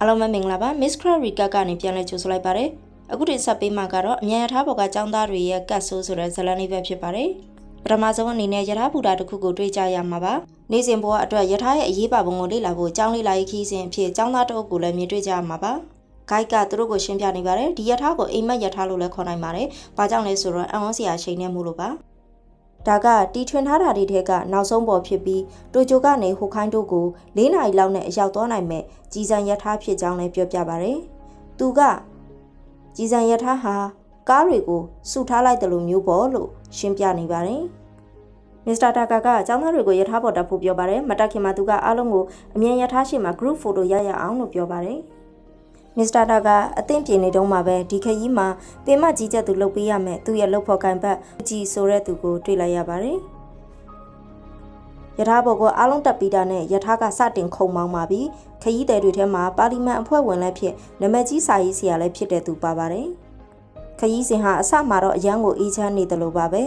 အားလုံးပဲမင်္ဂလာပါ Miss Crarica ကနေပြန်လဲကြိုဆိုလိုက်ပါတယ်အခုတင်ဆက်ပေးမှာကတော့အမြန်ရထားပေါ်ကចောင်းသားတွေရဲ့ကတ်ဆိုးဆိုတဲ့ဇာတ်လမ်းလေးပဲဖြစ်ပါတယ်ပထမဆုံးအနေနဲ့ရထားဘူတာတစ်ခုကိုတွေ့ကြရမှာပါနေ့စဉ်ဘဝအတွက်ရထားရဲ့အရေးပါပုံကိုလေ့လာဖို့ចောင်းလေးလာရေးခီးစဉ်အဖြစ်ចောင်းသားတအုပ်ကိုလည်းမြင်တွေ့ကြရမှာပါဂိုက်ကသူတို့ကိုရှင်းပြနေပါတယ်ဒီရထားကိုအိမ်မက်ရထားလို့လည်းခေါ်နိုင်ပါတယ်ဘာကြောင့်လဲဆိုတော့အံ့ဩစရာချိန်နေမှုလို့ပါ ဒါကတီထွင်ထားတာတွေထဲကနောက်ဆုံးပေါ်ဖြစ်ပြီးတိုကျိုကနေဟိုခိုင်းတို့ကို၄နာရီလောက်နဲ့အရောက်သွားနိုင်မဲ့ကြီးစံရထားဖြစ်ကြောင်းလည်းပြောပြပါဗျ။သူကကြီးစံရထားဟာကားတွေကိုစုထားလိုက်တယ်လို့မျိုးပေါ့လို့ရှင်းပြနေပါတယ်။မစ္စတာတာကာကအကြောင်းသားတွေကိုရထားပေါ်တက်ဖို့ပြောပါတယ်။မတက်ခင်မှာသူကအားလုံးကိုအမြင်ရထားရှိမှာ group photo ရရအောင်လို့ပြောပါတယ်။ မစ္စတာတာကအသင့်ပြေနေတုန်းမှာပဲဒီခရီးမှာပင်မကြီးချက်သူလုပ်ပေးရမယ်သူရဲ့လုပ်ဖို့ကန်ဘတ်ကြည်ဆိုတဲ့သူကိုတွေ့လိုက်ရပါတယ်ယထာဘော်ကအားလုံးတက်ပြီးတာနဲ့ယထာကစတင်ခုံမောင်းပါပြီခရီးသည်တွေထဲမှာပါလီမန်အဖွဲ့ဝင်လည်းဖြစ်နမကြီးစာရေးဆရာလည်းဖြစ်တဲ့သူပါပါတယ်ခရီးစဉ်ဟာအစမှာတော့အရန်ကိုအေးချမ်းနေတယ်လို့ပါပဲ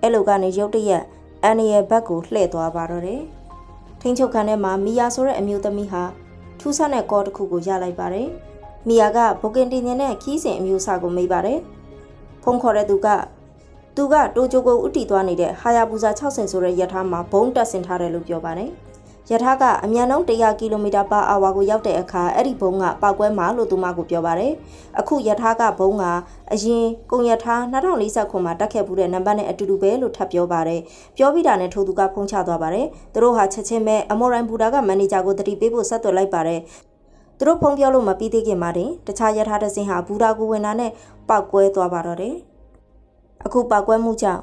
အဲ့လိုကနေရုတ်တရက်အန်နီရဲ့ဘက်ကိုလှည့်သွားပါတော့တယ်ထိန်းချုပ်ခန်းထဲမှာမီယာဆိုတဲ့အမျိုးသမီးဟာထူးဆန်းတဲ့ကောတစ်ခုကိုရလိုက်ပါတယ် မီယာကဘိုကင်တင်တင်နဲ့ခီးစဉ်အမျိုးအစားကိုမေးပါတယ်ဖုန်းခေါ်တဲ့သူကသူကတိုကျိုကိုဥတီသွားနေတဲ့ဟာယာဘူဇာ60ဆိုတဲ့ရထားမှာဘုံတက်ဆင်ထားတယ်လို့ပြောပါတယ်။ရထားကအမြန်နှုန်း100ကီလိုမီတာပါအာဝါကိုရောက်တဲ့အခါအဲ့ဒီဘုံကပောက်ကွဲမှာလို့သူမကိုပြောပါတယ်။အခုရထားကဘုံကအရင်ကုံရထား2040ခုမှာတက်ခဲ့မှုတဲ့နံပါတ်နဲ့အတူတူပဲလို့ထပ်ပြောပါတယ်။ပြောပြီးတာနဲ့ထိုသူကဖုန်းချသွားပါတယ်။သူတို့ဟာချက်ချင်းပဲအမော်ရိုင်ဘူတာကမန်နေဂျာကိုတတိပေးဖို့ဆက်သွယ်လိုက်ပါတယ်။ သူတို့ဖုန်းပြောလို့မပြီးသေးခင်မှာတင်တခြားရထားတစ်စင်းဟာဘူတာကိုဝင်တာနဲ့ပောက်ကွဲသွားပါတော့တယ်။အခုပောက်ကွဲမှုကြောင့်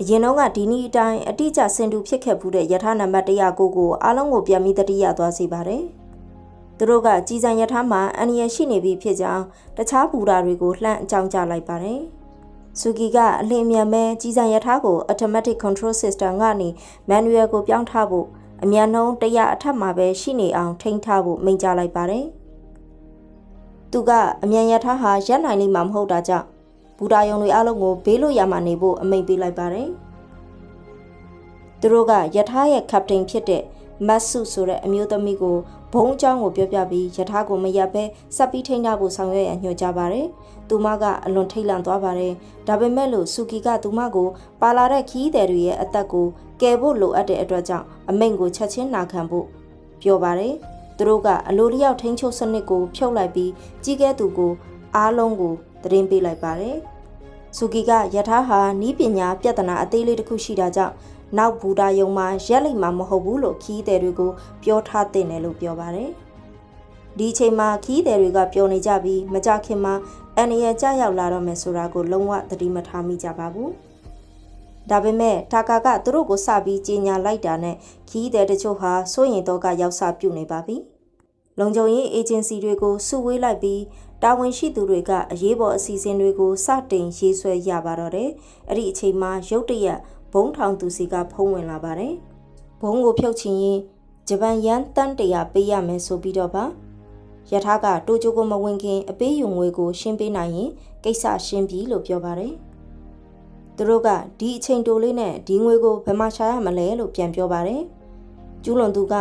အရင်တော့ကဒီနေ့အတိုင်းအတိအကျစင်တူဖြစ်ခဲ့ဘူးတဲ့ယထာနံပါတ်109ကိုအားလုံးကိုပြန်ပြီးတတိယသွားစေပါတယ်။သူတို့ကကြီးစံယထာမှာအန်ရရှိနေပြီဖြစ်ကြောင်းတခြားဘူတာတွေကိုလှမ်းအကြောင်းကြားလိုက်ပါတယ်။ဆူကီကအလင်းမြန်မဲ့ကြီးစံယထာကို automatic control system ကနေ manual ကိုပြောင်းထားဖို့ အမြန်နှုန်း100အထက်မှာပဲရှိနေအောင်ထိန်းထားဖို့မိန့်ကြားလိုက်ပါတယ်။သူကအမြန်ယထာဟာရက်နိုင်လိမ့်မှာမဟုတ်တာကြောင့်ဘူတာယုံတွေအလုံးကိုဘေးလို့ရမှနေဖို့အမိန့်ပေးလိုက်ပါတယ်။သူတို့ကယထာရဲ့ကပတိန်ဖြစ်တဲ့မတ်ဆုဆိုတဲ့အမျိုးသမီးကိုဘုံအကြောင်းကိုပြောပြပြီးယထာကိုမရက်ပဲစပ်ပြီးထိန်းထားဖို့ဆောင်ရွက်ရညွှန်ကြားပါတယ်။ သူမကအလွန်ထိတ်လန့်သွားပါတယ်။ဒါပေမဲ့လို့ဆူကီကသူမကိုပါလာတဲ့ခီးသည်တွေရဲ့အသက်ကိုကယ်ဖို့လိုအပ်တဲ့အတွက်ကြောင့်အမိန့်ကိုချက်ချင်းနာခံဖို့ပြောပါတယ်။သူတို့ကအလိုလျောက်ထိန်းချုပ်စနစ်ကိုဖြုတ်လိုက်ပြီးကြီးကဲသူကိုအားလုံးကိုသတင်းပေးလိုက်ပါတယ်။ဆူကီကယထာဟာနီးပညာပြဿနာအသေးလေးတစ်ခုရှိတာကြောင့်နောက်ဘူတာယုံမှာရက်လိမ့်မှာမဟုတ်ဘူးလို့ခီးသည်တွေကိုပြောထားတဲ့တယ်လို့ပြောပါတယ်။ဒီချိန်မှာခီးသည်တွေကပြောနေကြပြီးမကြခင်မှာ အန်ရယ်ကြရောက်လာတော့မယ်ဆိုတာကိုလုံးဝသတိမထားမိကြပါဘူး။ဒါပေမဲ့တာကာကသူတို့ကိုစပြီးကြီးညာလိုက်တာနဲ့ခီးသည်တချို့ဟာစိုးရင်တော့ကရောက်စားပြုတ်နေပါပြီ။လုံခြုံရေးအေဂျင်စီတွေကိုစုဝေးလိုက်ပြီးတာဝန်ရှိသူတွေကအရေးပေါ်အစီအစဉ်တွေကိုစတင်ရေးဆွဲရပါတော့တယ်။အဲ့ဒီအချိန်မှာရုတ်တရက်ဘုံထောင်သူစီကဖုံးဝင်လာပါတယ်။ဘုံကိုဖြုတ်ချင်ရင်ဂျပန်ယန်တန်တရာပေးရမယ်ဆိုပြီးတော့ပါ။ ယထာကတိုကျိုကိုမဝင်ခင်အပေးယူငွေကိုရှင်းပေးနိုင်ရင်ကိစ္စရှင်းပြီလို့ပြောပါတယ်။သူတို့ကဒီအချိန်တိုလေးနဲ့ဒီငွေကိုဘယ်မှာရှာရမလဲလို့ပြန်ပြောပါတယ်။ကျူးလွန်သူက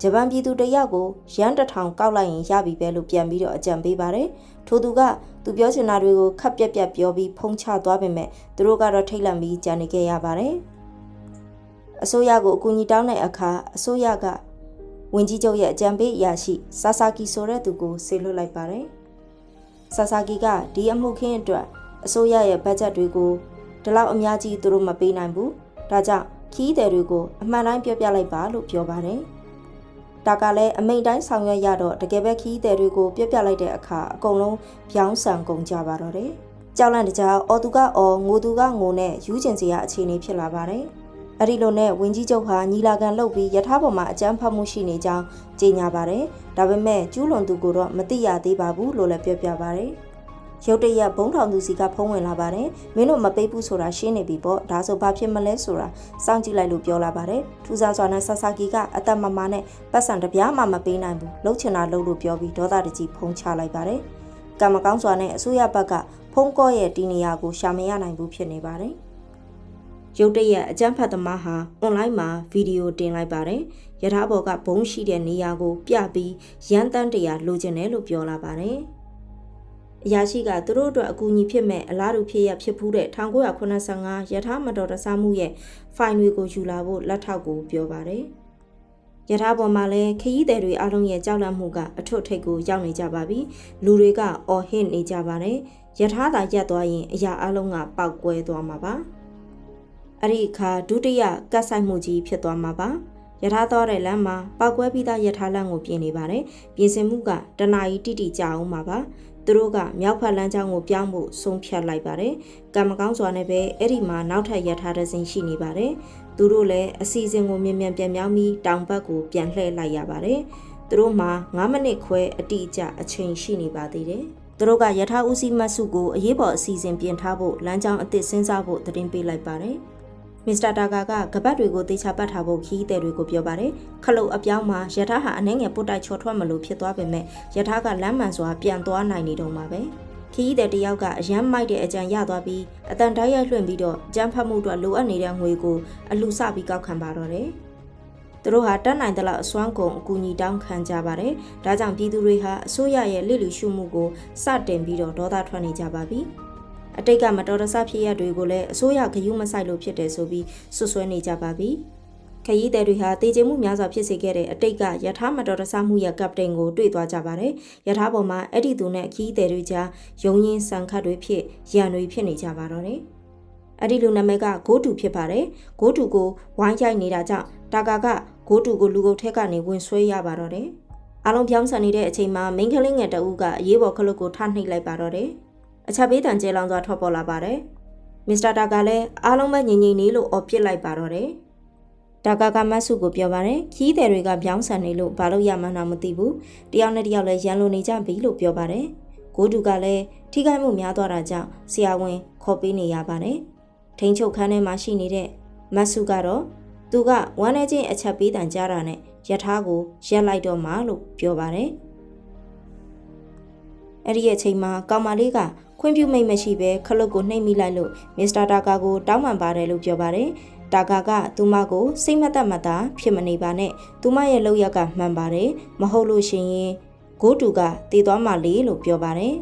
ဂျပန်ပြည်သူတယောက်ကိုရန်တထောင်ကောက်လိုက်ရင်ရပြီပဲလို့ပြန်ပြီးတော့အကြံပေးပါတယ်။ထို့သူကသူပြောချင်တာတွေကိုခပ်ပြက်ပြက်ပြောပြီးဖုံးချသွားပေမဲ့သူတို့ကတော့ထိတ်လန့်ပြီးကြံနေခဲ့ရပါတယ်။အစိုးရကိုအကူအညီတောင်းတဲ့အခါအစိုးရက ဝင်ကြီးချုပ်ရဲ့အကြံပေးအရာရှိဆာဆာကီဆိုတဲ့သူကိုဆေလွတ်လိုက်ပါတယ်။ဆာဆာကီကဒီအမှုခင်းအတွက်အစိုးရရဲ့ဘတ်ဂျက်တွေကိုဒီလောက်အများကြီးသူတို့မပေးနိုင်ဘူး။ဒါကြောင့်ခီးသည်တွေကိုအမှန်တိုင်းပြောပြလိုက်ပါလို့ပြောပါတယ်။ဒါကလည်းအမိန်တိုင်းဆောင်ရွက်ရတော့တကယ်ပဲခီးသည်တွေကိုပြက်ပြလိုက်တဲ့အခါအကုန်လုံးပြောင်းဆန်ကုန်ကြပါတော့တယ်။ကြောက်လန့်တကြားအော်သူကအော်ငိုသူကငိုနဲ့ယူကျင်စရာအခြေအနေဖြစ်လာပါတယ်။ အဲ့ဒီလိုနဲ့ဝင်းကြီးချုပ်ဟာညီလာခံလုပ်ပြီးယထာပေါ်မှာအကြမ်းဖက်မှုရှိနေကြောင်းကြေညာပါတယ်။ဒါပေမဲ့ကျူးလွန်သူကိုတော့မသိရသေးပါဘူးလို့လည်းပြောပြပါတယ်။ရုတ်တရက်ဘုံထောင်သူစီကဖုံးဝင်လာပါတယ်မင်းတို့မပေးဘူးဆိုတာရှင်းနေပြီပေါ့ဒါဆိုဘာဖြစ်မလဲဆိုတာစောင့်ကြည့်လိုက်လို့ပြောလာပါတယ်ထူးဆန်းစွာနဲ့ဆာဆာကီကအသက်မမနဲ့ပတ်စံတပြားမှမပေးနိုင်ဘူးလှုပ်ချင်တာလှုပ်လို့ပြောပြီးဒေါသတကြီးဖုံးချလိုက်ပါတယ်ကံမကောင်းစွာနဲ့အစိုးရဘက်ကဖုံးကောရဲ့တီနေယာကိုရှာမရနိုင်ဘူးဖြစ်နေပါတယ် ရုတ်တရက်အကြမ်းဖက်သမားဟာအွန်လိုင်းမှာဗီဒီယိုတင်လိုက်ပါတယ်ယထာဘော်ကဘုံရှိတဲ့နေရာကိုပြပြီးရန်တန်းတရာလိုချင်တယ်လို့ပြောလာပါတယ်။အရာရှိကသူတို့အတွက်အကူအညီဖြစ်မဲ့အလားတူဖြစ်ရဖြစ်ဖူးတဲ့1985ယထာမတော်တဆမှုရဲ့ဖိုင်တွေကိုယူလာဖို့လက်ထောက်ကိုပြောပါတယ်။ယထာပေါ်မှာလည်းခရီးသည်တွေအားလုံးရဲ့ကြောက်လန့်မှုကအထွတ်ထိပ်ကိုရောက်နေကြပါပြီ။လူတွေကအော်ဟစ်နေကြပါတယ်။ယထာသာရက်သွားရင်အရာအလုံးကပောက်ကွဲသွားမှာပါ။ အဲ့ဒီအခါဒုတိယကတ်ဆိုင်မှုကြီးဖြစ်သွားမှာပါယထာသွားတဲ့လမ်းမှာပောက်ကွဲပြီးသားယထာလမ်းကိုပြင်နေပါတယ်ပြင်ဆင်မှုကတနာကြီးတိတိကြအောင်ပါပါသူတို့ကမြောက်ဖက်လမ်းကြောင်းကိုပြောင်းဖို့ဆုံးဖြတ်လိုက်ပါတယ်ကံမကောင်းစွာနဲ့ပဲအဲ့ဒီမှာနောက်ထပ်ယထာတစ်စင်းရှိနေပါတယ်သူတို့လည်းအစီအစဉ်ကိုမြင်မြန်ပြန်ပြောင်းပြီးတောင်ဘက်ကိုပြန်လှည့်လိုက်ရပါတယ်သူတို့မှာ9မိနစ်ခွဲအတိအကျအချိန်ရှိနေပါသေးတယ်သူတို့ကယထာဦးစီးမတ်စုကိုအရေးပေါ်အစီအစဉ်ပြင်ထားဖို့လမ်းကြောင်းအသစ်စဉ်းစားဖို့တရင်ပေးလိုက်ပါတယ် မစ္စတာတာကာကကပတ်တွေကိုတေချာပတ်ထားဖို့ခီးသည်တွေကိုပြောပါတယ်ခလုတ်အပြောင်းမှာယထာဟာအနှဲငယ်ပုတ်တိုက်ချော်ထွက်မလို့ဖြစ်သွားပေမဲ့ယထာကလမ်းမှန်စွာပြန်သွားနိုင်နေတော့မှာပဲခီးသည်တယောက်ကအရမ်းမိုက်တဲ့အကြံရသွားပြီးအတန်တိုက်ရိုက်လွှင့်ပြီးတော့ကြမ်းဖက်မှုအတွက်လိုအပ်နေတဲ့ငွေကိုအလူဆပြီးကောက်ခံပါတော့တယ်သူတို့ဟာတတ်နိုင်သလောက်အစွမ်းကုန်အကူအညီတောင်းခံကြပါတယ်။ဒါကြောင့်ပြည်သူတွေဟာအစိုးရရဲ့လစ်လူရှုမှုကိုစတင်ပြီးတော့ဒေါသထွက်နေကြပါပြီ။ အတိတ်ကမတော်တဆဖြစ်ရတွေကိုလည်းအစိုးရဂယုမဆိုင်လို့ဖြစ်တယ်ဆိုပြီးဆွဆွဲနေကြပါပြီ။ခရီးသည်တွေဟာတေချေမှုများစွာဖြစ်စေခဲ့တဲ့အတိတ်ကယထာမတော်တဆမှုရဲ့ကပတိန်ကိုတွေ့သွားကြပါတယ်။ယထာပေါ်မှာအဲ့ဒီသူနဲ့ခရီးသည်တွေကြားယုံရင်းဆန်ခတ်တွေဖြစ်ရန်တွေဖြစ်နေကြပါတော့တယ်။အဲ့ဒီလူနာမည်ကဂိုးတူဖြစ်ပါတယ်။ဂိုးတူကိုဝိုင်းရိုက်နေတာကြောင့်တာကာကဂိုးတူကိုလူကုတ်ထက်ကနေဝင်ဆွဲရပါတော့တယ်။အလုံးပြောင်းဆန်နေတဲ့အချိန်မှာမိန်းကလေးငယ်တအုပ်ကအရေးပေါ်ခလုတ်ကိုထနှိပ်လိုက်ပါတော့တယ်။ အချက်ပေးတန်ကျဲလောင်စွာထွက်ပေါ်လာပါတယ်။မစ္စတာတာကလည်းအားလုံးပဲငြိမ်ငြိမ်နေလို့အော်ပစ်လိုက်ပါတော့တယ်။တာကာကမတ်စုကိုပြောပါတယ်ခီးသည်တွေကပြောင်းဆန်နေလို့ဘာလို့ရမှန်းတော့မသိဘူး။တယောက်နဲ့တယောက်လည်းရန်လိုနေကြပြီလို့ပြောပါတယ်။ကိုတူကလည်းထိခိုက်မှုများသွားတာကြောင့်ဆရာဝန်ခေါ်ပေးနေရပါတယ်။ထိန်ချုပ်ခန်းထဲမှာရှိနေတဲ့မတ်စုကတော့သူကဝမ်းနေချင်းအချက်ပေးတန်ကြားတာနဲ့ယထာကိုရက်လိုက်တော့မှလို့ပြောပါတယ်။ အဲ့ဒီရဲ့ချိန်မှာကောင်မလေးကခွင့်ပြုမိတ်မရှိဘဲခလုတ်ကိုနှိပ်မိလိုက်လို့မစ္စတာတာကာကိုတောင်းပန်ပါတယ်လို့ပြောပါတယ်။တာကာကသူမကိုစိတ်မသက်မသာဖြစ်မနေပါနဲ့။သူမရဲ့လောက်ရကမှန်ပါတယ်။မဟုတ်လို့ရှင်ရင်ဂိုးတူကတည်သွားမှလေလို့ပြောပါတယ်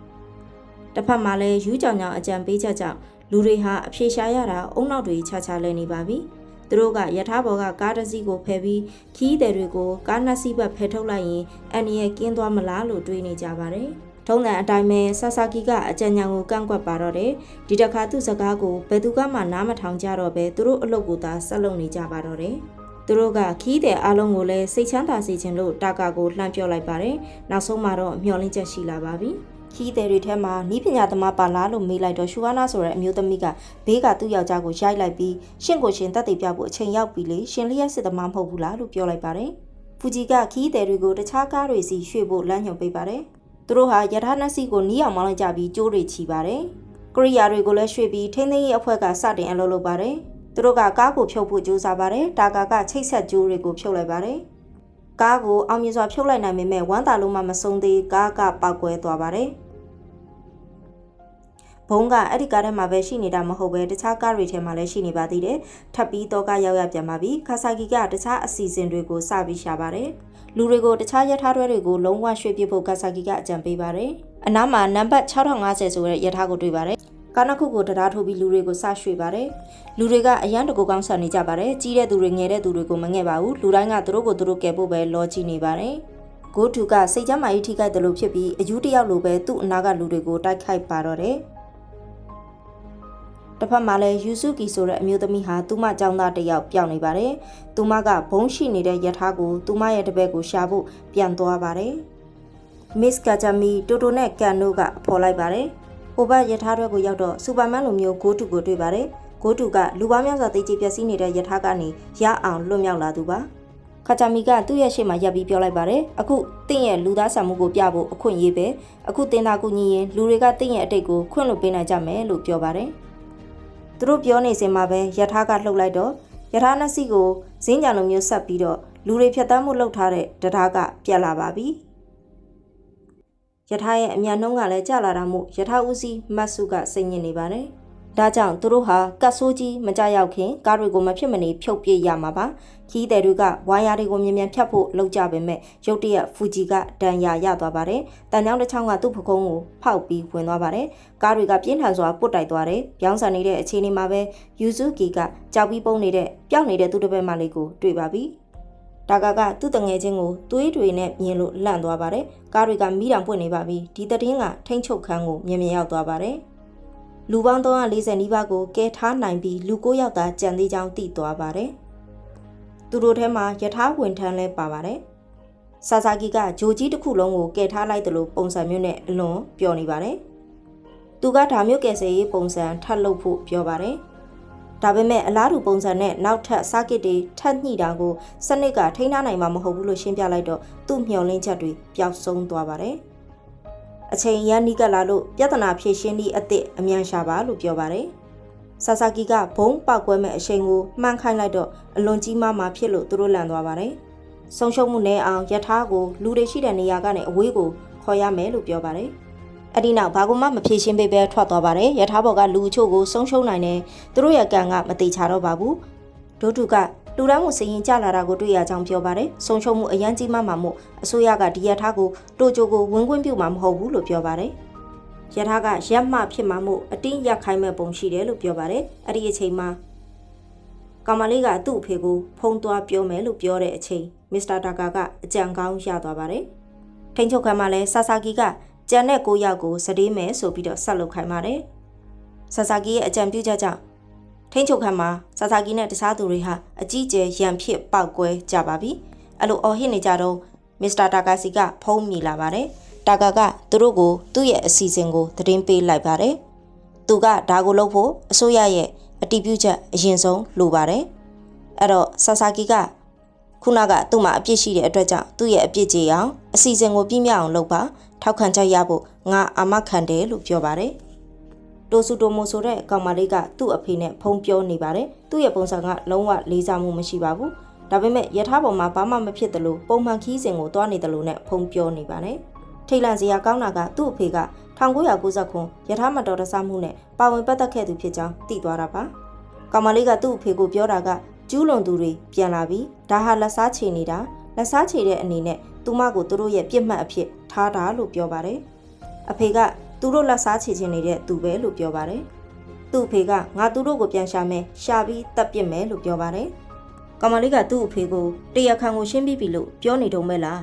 ။တစ်ဖက်မှာလည်းယူးကြောင်ကြောင်အကြံပေးချက်ကြောင့်လူတွေဟာအဖြေရှာရတာအုံနောက်တွေခြားခြားလဲနေပါပြီ။ သူတို့ကယထာဘော်ကကားတစ်စီးကိုဖယ်ပြီးခီးသည်တွေကိုကားနှစ်စီးဘက်ဖယ်ထုတ်လိုက်ရင်အန်နီရဲ့ကင်းသွားမလားလို့တွေးနေကြပါတယ်။ထုံးတဲ့အတိုင်းပဲဆာဆာကီကအကြံဉာဏ်ကိုကန့်ကွက်ပါတော့တယ်ဒီတခါသူ့စကားကိုဘယ်သူကမှနားမထောင်ကြတော့ပဲသူတို့အလုပ်ကိုသာဆက်လုပ်နေကြပါတော့တယ်သူတို့ကခီးတဲ့အားလုံးကိုလည်းစိတ်ချမ်းသာစေခြင်းလို့တာကာကိုလှမ်းပြောလိုက်ပါတယ်နောက်ဆုံးမှာတော့မျှော်လင့်ချက်ရှိလာပါပြီ ခီးတဲ့တွေထဲမှာနီးပညာသမားပါလားလို့မေးလိုက်တော့ရှူဝါနာဆိုတဲ့အမျိုးသမီးကဘေးကသူ့ယောက်ျားကိုရိုက်လိုက်ပြီးရှင့်ကိုရှင်တက်တည်ပြဖို့အချိန်ရောက်ပြီလေရှင်လျက်စစ်သမားမဟုတ်ဘူးလားလို့ပြောလိုက်ပါတယ်ဖူဂျီကခီးတဲ့တွေကိုတခြားကားတွေစီရွှေ့ဖို့လမ်းညွှန်ပေးပါတယ်သူတို့ဟာယထာနစီကိုနီးအောင်မောင်းလိုက်ကြပြီးကျိုးတွေချီပါတယ်။ကရိယာတွေကိုလည်းရွှေ့ပြီးထိန်းသိမ်းရေးအဖွဲ့ကစတင်အလုပ်လုပ်ပါတယ်။သူတို့ကကားကိုဖြုတ်ဖို့ကြိုးစားပါတယ်။တာကာကချိတ်ဆက်ကျိုးတွေကိုဖြုတ်လိုက်ပါတယ်။ ကားကိုအောင်မြင်စွာဖြုတ်လိုက်နိုင်ပေမဲ့ဝမ်းသာလုံးမှမဆုံးသေးကားကပောက်ကွဲသွားပါတယ်။ဘုံကအဲ့ဒီကားထဲမှာပဲရှိနေတာမဟုတ်ပဲတခြားကားတွေထဲမှာလည်းရှိနေပါသေးတယ်။ထပ်ပြီးတော့ကရောက်ရပြန်ပါပြီ။ခါဆာကီကတခြားအစီအစဉ်တွေကိုစပြီးရှာပါတယ်။လူတွေကိုတခြားရထားတွဲတွေကိုလုံးဝရွှေ့ပြဖို့ကာဆာကီကအကြံပေးပါတယ်။အနားမှာနံပါတ်6050ဆိုတဲ့ရထားကိုတွေ့ပါတယ်။ ကားနှစ်ခုကိုတရားထုတ်ပြီးလူတွေကိုစရွှေ့ပါတယ်။လူတွေကအရန်တကူကောင်းဆန်နေကြပါတယ်။ကြီးတဲ့သူတွေငယ်တဲ့သူတွေကိုမငဲ့ပါဘူး။လူတိုင်းကသူတို့ကိုသူတို့ကယ်ဖို့ပဲလောကြည့်နေပါတယ်။ဂိုးထူကစိတ်ချမ်းမာရေးထိခိုက်တယ်လို့ဖြစ်ပြီးအယူတယောက်လိုပဲသူ့အနာကလူတွေကိုတိုက်ခိုက်ပါတော့တယ်။တစ်ဖက်မှာလည်းယူစုကီဆိုတဲ့အမျိုးသမီးဟာသူမចောင်းသားတစ်ယောက်ပျောက်နေပါတယ်။သူမကဘုံရှိနေတဲ့ယထာကိုသူမရဲ့တပည့်ကိုရှာဖို့ပြန်သွားပါတယ်။ Miss Kajami တိုတိုနဲ့ကန်နိုကဖော်လိုက်ပါတယ်။ ဟိုဘက်ယထာတွေကိုရောက်တော့စူပါမန်လိုမျိုးဂိုးတူကိုတွေ့ပါတယ်။ဂိုးတူကလူပေါင်းများစွာသိချပျက်စီးနေတဲ့ယထာကနေရအောင်လွတ်မြောက်လာသူပါ။ခါချာမီကသူ့ရဲ့ရှေ့မှာရပ်ပြီးပြောလိုက်ပါတယ်။အခုတင့်ရဲ့လူသားဆန်မှုကိုပြဖို့အခွင့်အရေးပဲ။အခုတင်တာကူညီရင်လူတွေကတင့်ရဲ့အတိတ်ကိုခွင့်လွှတ်ပေးနိုင်ကြမယ်လို့ပြောပါတယ်။သူတို့ပြောနေစင်မှာပဲယထာကလှုပ်လိုက်တော့ယထာနစီကိုဇင်းကြံလိုမျိုးဆက်ပြီးတော့လူတွေဖြတ်တန်းမှုလှုပ်ထားတဲ့တရားကပြက်လာပါပြီ ယထာရဲ့အမြန်နှုံးကလည်းကျလာတာမို့ယထာဦးစီးမတ်စုကစိတ်ညစ်နေပါတယ် ဒါကြောင့်သူတို့ဟာကတ်ဆိုးကြီးမကြရောက်ခင်ကားတွေကိုမဖြစ်မနေဖြုတ်ပြရမှာပါခီးတဲ့တွေကဝါယာတွေကိုမြ мян ဖြတ်ဖို့လုပ်ကြပေမဲ့ရုတ်တရက်ဖူဂျီကဒဏ်ရာရသွားပါတယ်တန်ချောင်းတစ်ချောင်းကသူ့ဖကုံးကိုဖောက်ပြီးဝင်သွားပါတယ်ကားတွေကပြင်းထန်စွာပုတ်တိုက်သွားတယ်ပြောင်းဆန်နေတဲ့အခြေအနေမှာပဲယူဇူကီကကြောက်ပြီးပုံနေတဲ့ပျောက်နေတဲ့သူတစ်ပည့်မလေးကိုတွေ့ပါပြီ ဒါကကသူ့တငယ်ချင်းကိုသွေးတွေနဲ့မြင်လို့လန့်သွားပါတယ်ကားတွေကမိတောင်ပွင့်နေပါပြီဒီတည်င်းကထိမ့်ချုပ်ခန်းကိုမြင်မြင်ရောက်သွားပါတယ်လူပေါင်း340နီးပါးကိုကဲထားနိုင်ပြီးလူ9ယောက်သာကြံသေးကြောင်းသိသွားပါတယ်။သူတို့ထဲမှာယထာဝင်ထမ်းလဲပါပါတယ်။ဆာဆာကီကဂျိုကြီးတစ်ခုလုံးကိုကဲထားလိုက်တယ်လို့ပုံစံမျိုးနဲ့အလွန်ပျော်နေပါတယ်။သူကဒါမျိုးကယ်ဆယ်ရေးပုံစံထပ်လုပ်ဖို့ပြောပါတယ်။ ဒါပေမဲ့အလားတူပုံစံနဲ့နောက်ထပ်စကစ်တွေထပ်ညှိတာကိုစနစ်ကထိန်းထားနိုင်မှာမဟုတ်ဘူးလို့ရှင်းပြလိုက်တော့သူ့မျှော်လင့်ချက်တွေပျောက်ဆုံးသွားပါတယ်။အချိန်ရန်နီးကပ်လာလို့ပြဿနာဖြေရှင်းသည့်အသည့်အမြန်ရှာပါလို့ပြောပါတယ်။ဆာဆာကီကဘုံပောက်ကွဲမဲ့အချိန်ကိုမှန်ခိုင်းလိုက်တော့အလွန်ကြီးမားမှဖြစ်လို့သူတို့လန့်သွားပါတယ်။ဆုံးရှုံးမှုနဲ့အောင်ယထာကိုလူတွေရှိတဲ့နေရာကနေအဝေးကိုခေါ်ရမယ်လို့ပြောပါတယ်။ အဒီနောက်ဘာကမှမဖြေရှင်းပေးပဲထွက်သွားပါတယ်။ယထာဘော်ကလူအချို့ကိုဆုံးရှုံးနိုင်တယ်။သူတို့ရဲ့ကံကမတိချတော့ပါဘူး။ဒိုတုကလူတန်းကိုစရင်ကြလာတာကိုတွေ့ရကြောင်းပြောပါတယ်။ဆုံးရှုံးမှုအရန်ကြီးမှမှမို့အစိုးရကဒီရထားကိုတိုဂျိုကိုဝင်ခွင့်ပြုမှာမဟုတ်ဘူးလို့ပြောပါတယ်။ရထားကရက်မှဖြစ်မှာမို့အတင်းရက်ခိုင်းမဲ့ပုံရှိတယ်လို့ပြောပါတယ်။အဲ့ဒီအချိန်မှာကောင်မလေးကသူ့အဖေကိုဖုံးသွားပြောမယ်လို့ပြောတဲ့အချိန်မစ္စတာတာကာကအကြံကောင်းရသွားပါတယ်။ထိန်ချုပ်ခံမှာလဲဆာဆာကီက ကြံတဲ့ကိုယောက်ကိုစတေးမယ်ဆိုပြီးတော့ဆက်လုပ်ခိုင်းပါတယ်။ဆာဆာကီရဲ့အကြံပြုချက်ကြောင့်ထိန်းချုပ်ခန်းမှာစာစာကီနဲ့တခြားသူတွေဟာအကြီးကျယ်ရန်ဖြစ်ပောက်ကွဲကြပါပြီအဲ့လိုအော်ဟစ်နေကြတော့မစ္စတာတာကာစီကဖုံးမိလာပါတယ်တာကာကသူတို့ကိုသူ့ရဲ့အစီအစဉ်ကိုသတင်းပေးလိုက်ပါတယ်သူကဒါကိုလုပ်ဖို့အစိုးရရဲ့အတီးပြုချက်အရင်ဆုံးလိုပါတယ်အဲ့တော့ဆာဆာကီကခုနကသူ့မှာအပြစ်ရှိတဲ့အတွက်ကြောင့်သူ့ရဲ့အပြစ်ကြေအောင်အစီအစဉ်ကိုပြည့်မြအောင်လုပ်ပါ ထောက်ခံချက်ရဖို့ငါအာမခံတယ်လို့ပြောပါတယ်တိုဆူတိုမိုဆိုတဲ့ကောင်မလေးကသူ့အဖေနဲ့ဖုံးပြောနေပါတယ်သူ့ရဲ့ပုံစံကလုံးဝလေးစားမှုမရှိပါဘူးဒါပေမဲ့ယထာပေါ်မှာဘာမှမဖြစ်သလိုပုံမှန်ခီးစဉ်ကိုတွားနေတယ်လို့နဲ့ဖုံးပြောနေပါတယ်ထိတ်လန့်စရာကောင်းတာကသူ့အဖေက1990ခုယထာမတော်တဆမှုနဲ့ပါဝင်ပတ်သက်ခဲ့သူဖြစ်ကြောင်းသိသွားတာပါကောင်မလေးကသူ့အဖေကိုပြောတာကကျူးလွန်သူတွေပြန်လာပြီးဒါဟာလက်စားချေနေတာလက်စားချေတဲ့အနေနဲ့ သူမကိုသူတို့ရဲ့ပြစ်မှတ်အဖြစ်ထားတာလို့ပြောပါတယ်အဖေကသူတို့လက်စားချေခြင်းနေတဲ့သူပဲလို့ပြောပါတယ်။သူ့အဖေကငါသူတို့ကိုပြန်ရှာမယ်ရှာပြီးတပ်ပစ်မယ်လို့ပြောပါတယ်။ကောင်မလေးကသူ့အဖေကိုတရခန်ကိုရှင်းပြပြီလို့ပြောနေတုံးမဲ့လား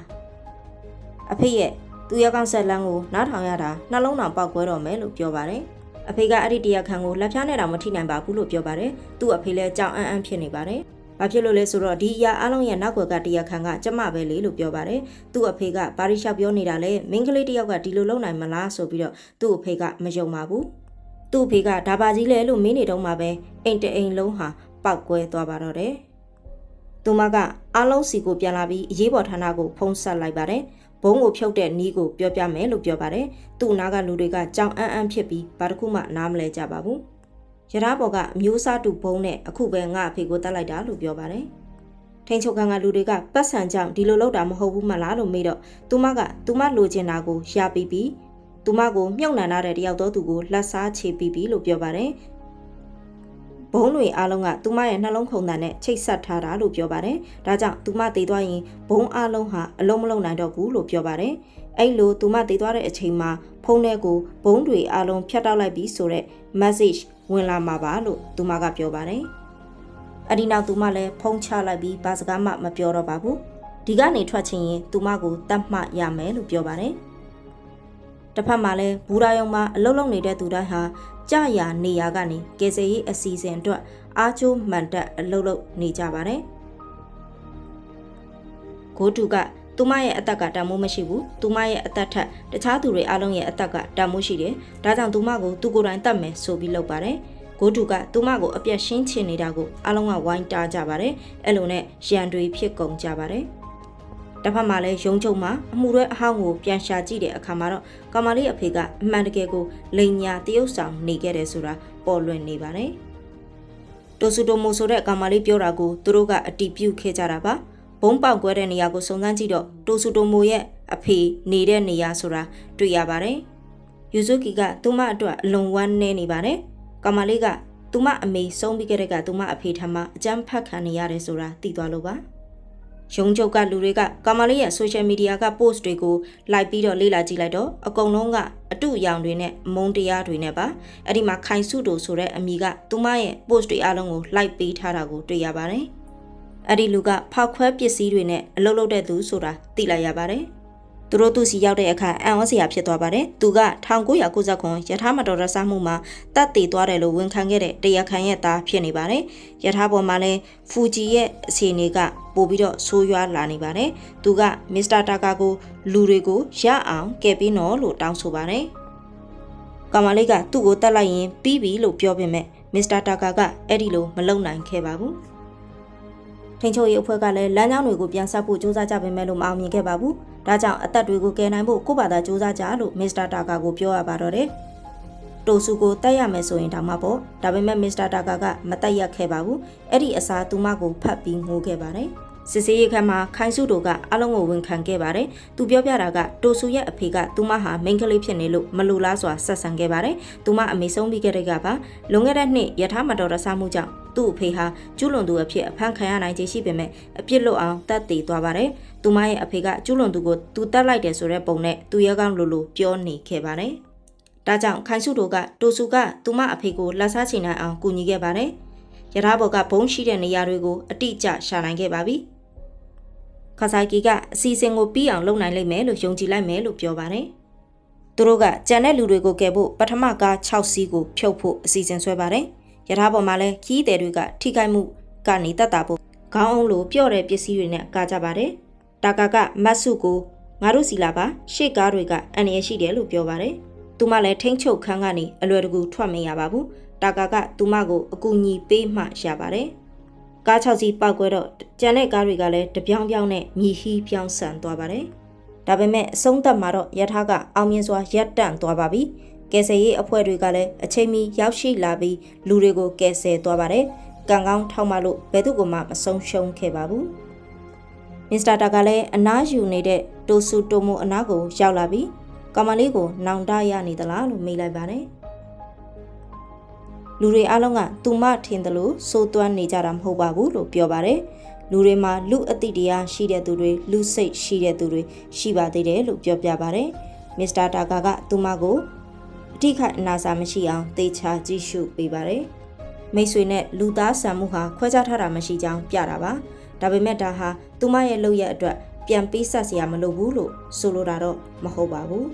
။အဖေရဲ့သူရကောင်ဆက်လန်းကိုနားထောင်ရတာနှလုံးတောင်ပေါက်ကွဲတော့မယ်လို့ပြောပါတယ်။အဖေကအဲ့ဒီတရခန်ကိုလက်ဖြားနဲ့တောင်မထိနိုင်ပါဘူးလို့ပြောပါတယ်။သူ့အဖေလည်းကြောင်အန်းအန်းဖြစ်နေပါတယ်။ ဘာဖြစ်လို့လဲဆိုတော့ဒီအရာအလုံးရဲ့နောက်ွယ်ကတရားခံကကျမပဲလေလို့ပြောပါတယ်။သူ့အဖေကပါရီရှောက်ပြောနေတာလေမင်းကလေးတယောက်ကဒီလိုလုပ်နိုင်မလားဆိုပြီးတော့သူ့အဖေကမယုံပါဘူး။သူ့အဖေကဒါပါကြီးလေလို့မင်းနေတော့မှပဲအိမ်တအိမ်လုံးဟာပောက်ကွဲသွားပါတော့တယ်။သူမကအားလုံးစီကိုပြန်လာပြီးအရေးပေါ်ဌာနကိုဖုံးဆက်လိုက်ပါတယ်။ဘုံကိုဖြုတ်တဲ့နီးကိုပြောပြမယ်လို့ပြောပါတယ်။သူ့နားကလူတွေကကြောင်အန်းအန်းဖြစ်ပြီးဘာတစ်ခုမှနားမလဲကြပါဘူး။ ရထားပေါ်ကအမျိုးစားတူဘုံနဲ့အခုပဲငါအဖေကိုတတ်လိုက်တာလို့ပြောပါတယ်။ထိန်ချုပ်ခံကလူတွေကပတ်စံကြောင့်ဒီလိုလုပ်တာမဟုတ်ဘူးမလားလို့မေးတော့သူမကသူမလိုချင်တာကိုရပြီးပြီးသူမကိုမြုပ်နှံထားတဲ့တယောက်သောသူကိုလက်စားချေပြီးပြီးလို့ပြောပါတယ်။ဘုံတွေအားလုံးကသူမရဲ့နှလုံးခုန်တန်နဲ့ချိတ်ဆက်ထားတာလို့ပြောပါတယ်။ဒါကြောင့်သူမတည်သွားရင်ဘုံအားလုံးဟာအလုံးမလုံးနိုင်တော့ဘူးလို့ပြောပါတယ်။အဲ့လိုသူမတည်သွားတဲ့အချိန်မှာဖုန်းထဲကိုဘုံတွေအားလုံးဖြတ်တောက်လိုက်ပြီးဆိုတော့ message ဝင်လာမှာပါလို့သူမကပြောပါတယ်။အဒီနောက်သူမလည်းဖုံးချလိုက်ပြီးဘာစကားမှမပြောတော့ပါဘူး။ဒီကနေထွက်ချင်ရင်သူမကိုတတ်မှတ်ရမယ်လို့ပြောပါတယ်။တစ်ဖက်မှာလည်းဘူရာယုံမှာအလုတ်လုံနေတဲ့သူတိုင်းဟာကြာရနေရာကနေကယ်ဆယ်ရေးအစီအစဉ်အတွက်အားချိုးမှန်တက်အလုတ်လုံနေကြပါတယ်။ဂိုးတူက သူမရဲ့အသက်ကတန်မိုးမရှိဘူးသူမရဲ့အသက်ထက်တခြားသူတွေအားလုံးရဲ့အသက်ကတန်မိုးရှိတယ်ဒါကြောင့်သူမကိုသူကိုယ်တိုင်တတ်မယ်ဆိုပြီးလုပ်ပါတယ်ဂိုးတူကသူမကိုအပြက်ရှင်းချင်နေတာကိုအားလုံးကဝိုင်းတားကြပါတယ်အဲ့လိုနဲ့ရန်တွေဖြစ်ကုန်ကြပါတယ်တစ်ဖက်မှာလည်းရုံချုံမှာအမှုရဲအဟောင်းကိုပြန်ရှာကြည့်တဲ့အခါမှာတော့ကောင်မလေးအဖေကအမှန်တကယ်ကိုလိန်ညာတရုပ်ဆောင်နေခဲ့တယ်ဆိုတာပေါ်လွင်နေပါတယ်တိုဆူတိုမိုဆိုတဲ့ကောင်မလေးပြောတာကိုသူတို့ကအတီးပြုတ်ခဲ့ကြတာပါ ဘုံပေါက်ကွဲတဲ့နေရာကိုစုံစမ်းကြည့်တော့တိုဆူတိုမိုရဲ့အဖေနေတဲ့နေရာဆိုတာတွေ့ရပါတယ်။ယူဇူကီကသူမအတွက်အလွန်ဝမ်းနည်းနေပါတယ်။ကောင်မလေးကသူမအမေဆုံးပြီးကြတဲ့ကသူမအဖေထမအကြမ်းဖက်ခံနေရတယ်ဆိုတာသိသွားလို့ပါရုံချုပ်ကလူတွေကကောင်မလေးရဲ့ social media က post တွေကို like ပြီးတော့လေ့လာကြည့်လိုက်တော့အကုန်လုံးကအတုအယောင်တွေနဲ့အမုန်းတရားတွေနဲ့ပါအဲ့ဒီမှာခိုင်စုတို့ဆိုတဲ့အမည်ကသူမရဲ့ post တွေအလုံးကို like ပေးထားတာကိုတွေ့ရပါတယ် အဲ့ဒီလူကဖောက်ခွဲပစ္စည်းတွေနဲ့အလုပ်လုပ်တဲ့သူဆိုတာသိလိုက်ရပါတယ်သူတို့သူစီရောက်တဲ့အခါအံ့ဩစရာဖြစ်သွားပါတယ်။သူက1999ရထားမတော်ရဆမှုမှာတပ်တည်သွားတယ်လို့ဝန်ခံခဲ့တဲ့တရားခံရဲ့သားဖြစ်နေပါတယ်။ရထားပေါ်မှာလဲဖူဂျီရဲ့အခြေအနေကပို့ပြီးတော့ဆိုးရွားလာနေပါတယ်။သူကမစ္စတာတာကာကိုလူတွေကိုရအောင်ကယ်ပြီးနော်လို့တောင်းဆိုပါတယ်။ကောင်မလေးကသူ့ကိုတတ်လိုက်ရင်ပြီးပြီလို့ပြောပေမဲ့မစ္စတာတာကာကအဲ့ဒီလိုမလုပ်နိုင်ခဲ့ပါဘူး။ ထိန်ချိုရေးအဖွဲ့ကလည်းလမ်းကြောင်းတွေကိုပြန်ဆက်ဖို့စူးစမ်းကြပေမဲ့လို့မအောင်မြင်ခဲ့ပါဘူး။ဒါကြောင့်အသက်တွေကိုကယ်နိုင်ဖို့ကိုယ့်ဘာသာစူးစမ်းကြလို့မစ္စတာတာကာကိုပြောရပါတော့တယ်။တိုဆူကိုတက်ရမယ်ဆိုရင်တောင်မှပေါ့။ဒါပေမဲ့မစ္စတာတာကာကမတက်ရခဲ့ပါဘူး။အဲ့ဒီအစားသူမကိုဖတ်ပြီးငိုခဲ့ပါတယ်။စစ်စေးရခမ်းမှာခိုင်စုတို့ကအလုံးကိုဝန်ခံခဲ့ပါတယ်။သူပြောပြတာကတိုဆူရဲ့အဖေကသူမဟာမိန်းကလေးဖြစ်နေလို့မလိုလားစွာဆက်ဆံခဲ့ပါတယ်။သူမအမေဆုံးပြီးခဲ့တဲ့ကပါလွန်ခဲ့တဲ့နှစ်ယထာမတော်ရဆမှုကြောင့် သူ့အဖေဟာကျူးလွန်သူအဖြစ်အဖမ်းခံရနိုင်ခြေရှိပေမဲ့အပြစ်လွတ်အောင်တတ်တည်သွားပါတယ်။သူမရဲ့အဖေကကျူးလွန်သူကိုသူတတ်လိုက်တယ်ဆိုတဲ့ပုံနဲ့သူရဲကောင်းလိုလိုပြောနေခဲ့ပါတယ်။ဒါကြောင့်ခိုင်စုတို့ကတိုဆူကသူမအဖေကိုလက်စားချင်နိုင်အောင်ကူညီခဲ့ပါတယ်။ယထာဘော်ကဘုံရှိတဲ့နေရာတွေကိုအတိအကျရှာနိုင်ခဲ့ပါပြီ။ခဆိုင်ကီကအစီအစဉ်ကိုပြီးအောင်လုပ်နိုင်လိမ့်မယ်လို့ယုံကြည်လိုက်မယ်လို့ပြောပါတယ်။သူတို့ကကြံတဲ့လူတွေကိုကယ်ဖို့ပထမကား6စီးကိုဖြုတ်ဖို့အစီအစဉ်ဆွဲပါတယ်။ ယထာပေါ်မှာလည်းခီးသည်တွေကထိခိုက်မှုကနေတတ်တာဖို့ခေါင်းအောင်လိုပြော့တဲ့ပစ္စည်းတွေနဲ့ကာကြပါတယ်။တာကာကမတ်စုကိုငါတို့စီလာပါရှေ့ကားတွေကအန်ရရှိတယ်လို့ပြောပါတယ်။သူမလည်းထိမ့်ချုပ်ခန်းကနေအလွယ်တကူထွက်မရပါဘူး။တာကာကသူမကိုအကူအညီပေးမှရပါတယ်။ကား6စီးပောက်ကွဲတော့ကြံတဲ့ကားတွေကလည်းတပြောင်းပြောင်းနဲ့မြည်ဟီးပြောင်းဆန်သွားပါတယ်။ဒါပေမဲ့အဆုံးသက်မှာတော့ရထားကအောင်မြင်စွာရပ်တန့်သွားပါပြီ။ ကယ်ဆယ်ရေးအဖွဲ့တွေကလည်းအချိန်မီရောက်ရှိလာပြီးလူတွေကိုကယ်ဆယ်သွားပါတယ်။ကံကောင်းထောက်မလို့ဘယ်သူမှမဆုံးရှုံးခဲ့ပါဘူး။မစ္စတာတာကလည်းအနားယူနေတဲ့တိုဆူတိုမိုအနားကိုရောက်လာပြီးကမလေးကိုနောင်တရနေသလားလို့မေးလိုက်ပါတယ်။လူတွေအားလုံးကသူမထင်တယ်လို့စိုးသွမ်းနေကြတာမဟုတ်ပါဘူးလို့ပြောပါတယ်လူတွေမှာလူအသိတရားရှိတဲ့သူတွေလူစိတ်ရှိတဲ့သူတွေရှိပါသေးတယ်လို့ပြောပြပါတယ်မစ္စတာတာကာကသူမကို အထိခိုက်အနာစာမရှိအောင်တေချာကြည့်ရှုပေးပါတယ်မိတ်ဆွေနဲ့လူသားဆံမှုဟာခွဲခြားထားတာမရှိကြောင်းပြတာပါဒါပေမဲ့ဒါဟာသူမရဲ့လုပ်ရအတွက်ပြန်ပေးဆက်စရာမလိုဘူးလို့ဆိုလိုတာတော့မဟုတ်ပါဘူး